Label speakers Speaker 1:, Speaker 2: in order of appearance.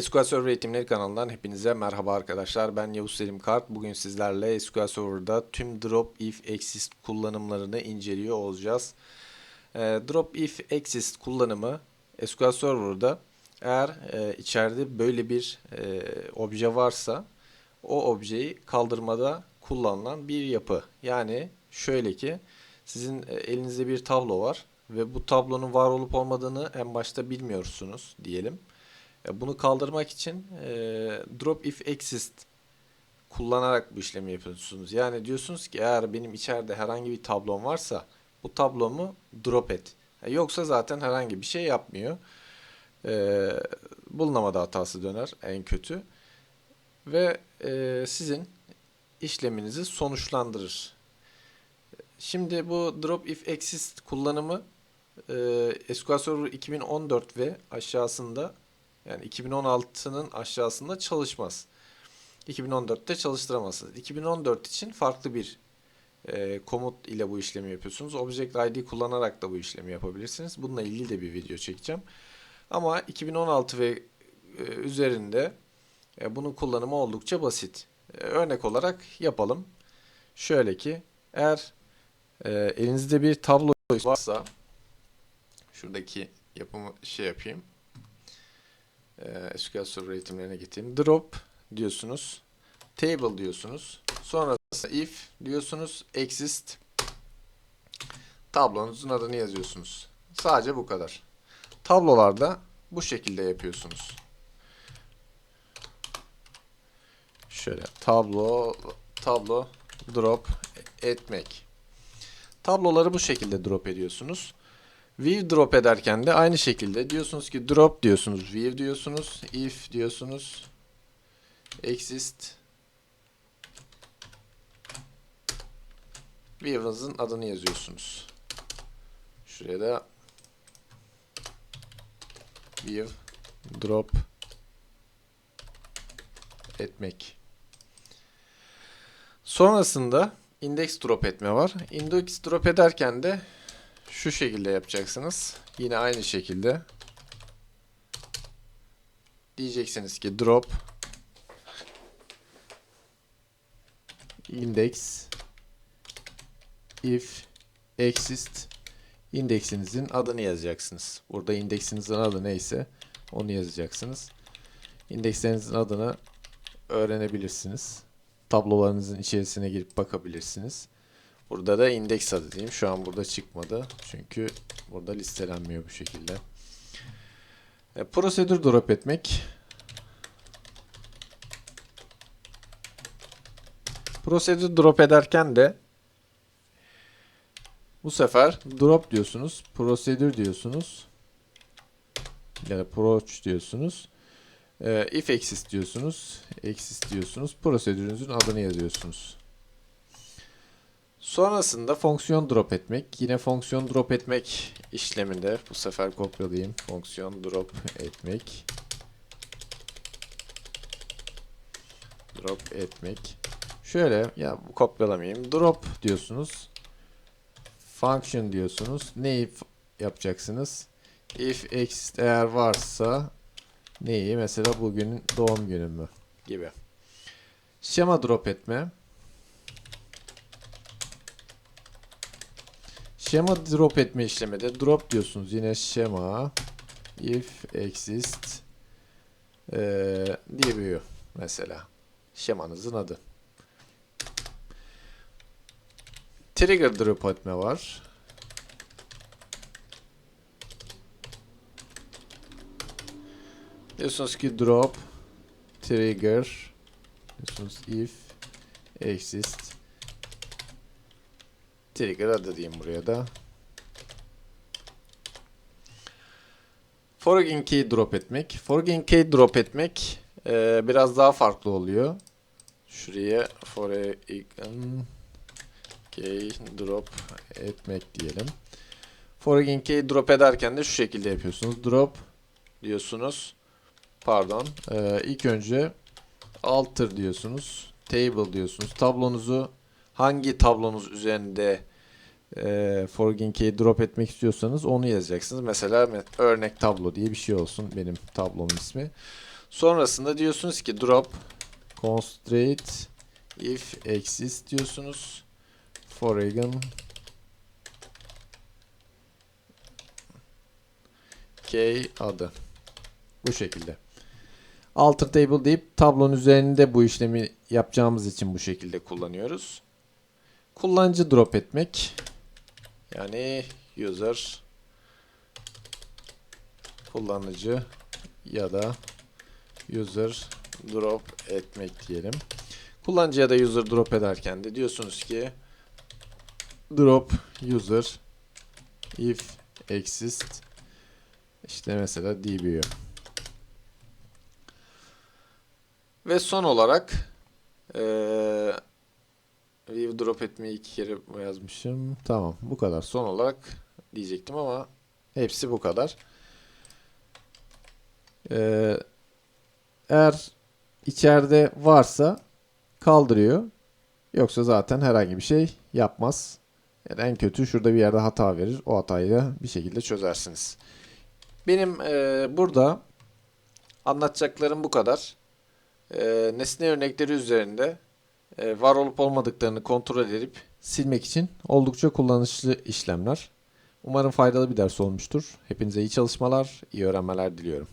Speaker 1: SQL Server Eğitimleri kanalından hepinize merhaba arkadaşlar. Ben Yavuz Selim Kart. Bugün sizlerle SQL Server'da tüm drop if exist kullanımlarını inceliyor olacağız. Ee, drop if exist kullanımı SQL Server'da eğer e, içeride böyle bir e, obje varsa o objeyi kaldırmada kullanılan bir yapı. Yani şöyle ki sizin e, elinizde bir tablo var ve bu tablonun var olup olmadığını en başta bilmiyorsunuz diyelim. E, Bunu kaldırmak için e, drop if exist kullanarak bu işlemi yapıyorsunuz. Yani diyorsunuz ki eğer benim içeride herhangi bir tablom varsa bu tablomu drop et. E, Yoksa zaten herhangi bir şey yapmıyor. E, bulunamadı hatası döner en kötü. Ve e, sizin işleminizi sonuçlandırır. Şimdi bu drop if exist kullanımı e, SQL Server 2014 ve aşağısında yani 2016'nın aşağısında çalışmaz. 2014'te çalıştıramazsınız. 2014 için farklı bir e, komut ile bu işlemi yapıyorsunuz. Object ID kullanarak da bu işlemi yapabilirsiniz. Bununla ilgili de bir video çekeceğim. Ama 2016 ve e, üzerinde e, bunun kullanımı oldukça basit. E, örnek olarak yapalım. Şöyle ki eğer e, elinizde bir tablo varsa şuradaki yapımı şey yapayım. E, SQL Server eğitimlerine getireyim. Drop diyorsunuz. Table diyorsunuz. Sonrasında if diyorsunuz. Exist. Tablonuzun adını yazıyorsunuz. Sadece bu kadar. Tablolarda bu şekilde yapıyorsunuz. Şöyle tablo tablo drop etmek. Tabloları bu şekilde drop ediyorsunuz. View drop ederken de aynı şekilde diyorsunuz ki drop diyorsunuz, view diyorsunuz, if diyorsunuz, exist view'ınızın adını yazıyorsunuz. Şuraya da view drop etmek. Sonrasında index drop etme var. Index drop ederken de şu şekilde yapacaksınız. Yine aynı şekilde diyeceksiniz ki drop index if exist indeksinizin adını yazacaksınız. Burada indeksinizin adı neyse onu yazacaksınız. İndekslerinizin adını öğrenebilirsiniz. Tablolarınızın içerisine girip bakabilirsiniz. Burada da indeks adı diyeyim. Şu an burada çıkmadı. Çünkü burada listelenmiyor bu şekilde. E, prosedür drop etmek. Prosedür drop ederken de bu sefer drop diyorsunuz. Prosedür diyorsunuz. Yani approach diyorsunuz. E, if exist diyorsunuz. Exist diyorsunuz. Prosedürünüzün adını yazıyorsunuz. Sonrasında fonksiyon drop etmek. Yine fonksiyon drop etmek işleminde bu sefer kopyalayayım. Fonksiyon drop etmek. Drop etmek. Şöyle ya kopyalamayayım. Drop diyorsunuz. Function diyorsunuz. Neyi yapacaksınız? If exist eğer varsa neyi? Mesela bugünün doğum günü mü? Gibi. Şema drop etme. Şema drop etme işlemi de drop diyorsunuz. Yine şema if exist eee diyebiliyor mesela. Şemanızın adı. Trigger drop etme var. Diyorsunuz ki drop trigger diyorsunuz if exist Trigger adı diyeyim buraya da. Foraging key drop etmek. Foraging key drop etmek e, biraz daha farklı oluyor. Şuraya foraging key drop etmek diyelim. Foraging key drop ederken de şu şekilde yapıyorsunuz. Drop diyorsunuz. Pardon. E, ilk önce alter diyorsunuz. Table diyorsunuz. Tablonuzu hangi tablonuz üzerinde e, foraging key drop etmek istiyorsanız onu yazacaksınız. Mesela me- örnek tablo diye bir şey olsun benim tablomun ismi. Sonrasında diyorsunuz ki drop constraint if exist diyorsunuz. Foreign key adı. Bu şekilde. Alter table deyip tablonun üzerinde bu işlemi yapacağımız için bu şekilde kullanıyoruz. Kullanıcı drop etmek. Yani user kullanıcı ya da user drop etmek diyelim. Kullanıcı ya da user drop ederken de diyorsunuz ki drop user if exist işte mesela dbu. Ve son olarak eee view drop etmeyi iki kere yazmışım. Tamam bu kadar. Son olarak diyecektim ama hepsi bu kadar. Eee, eğer içeride varsa kaldırıyor. Yoksa zaten herhangi bir şey yapmaz. Yani en kötü şurada bir yerde hata verir. O hatayı da bir şekilde çözersiniz. Benim eee, burada anlatacaklarım bu kadar. Eee, nesne örnekleri üzerinde var olup olmadıklarını kontrol edip silmek için oldukça kullanışlı işlemler. Umarım faydalı bir ders olmuştur. Hepinize iyi çalışmalar, iyi öğrenmeler diliyorum.